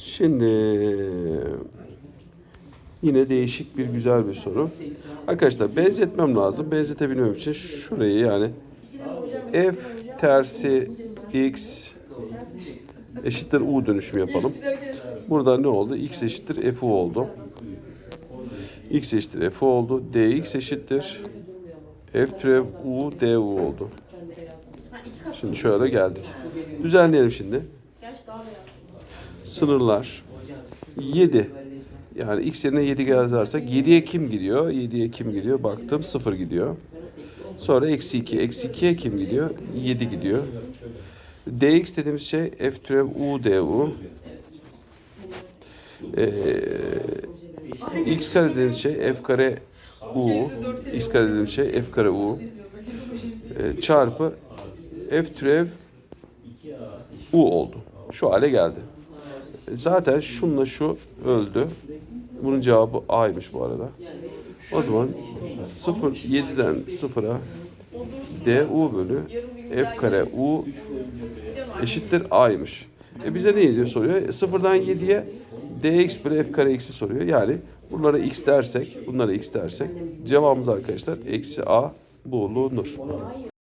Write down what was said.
Şimdi yine değişik bir güzel bir soru. Arkadaşlar benzetmem lazım. Benzetebilmem için şurayı yani f tersi x eşittir u dönüşümü yapalım. Burada ne oldu? x eşittir fu oldu. x eşittir fu oldu. dx eşittir f türev u du oldu. Şimdi şöyle geldik. Düzenleyelim şimdi. Sınırlar 7. Yani x yerine 7 yazarsak 7'ye kim gidiyor? 7'ye kim gidiyor? Baktım 0 gidiyor. Sonra eksi 2. Eksi 2'ye kim gidiyor? 7 gidiyor. dx dediğimiz şey f türev u du. Ee, x kare dediğimiz şey f kare u. x kare dediğimiz şey f kare u. Ee, çarpı f türev u oldu. Şu hale geldi. Zaten şunla şu öldü. Bunun cevabı A'ymış bu arada. O zaman 0 7'den 0'a du bölü f kare u eşittir A'ymış. E bize ne diyor soruyor? 0'dan 7'ye dx bölü f kare x'i soruyor. Yani bunlara x dersek, bunlara x dersek cevabımız arkadaşlar eksi A bulunur.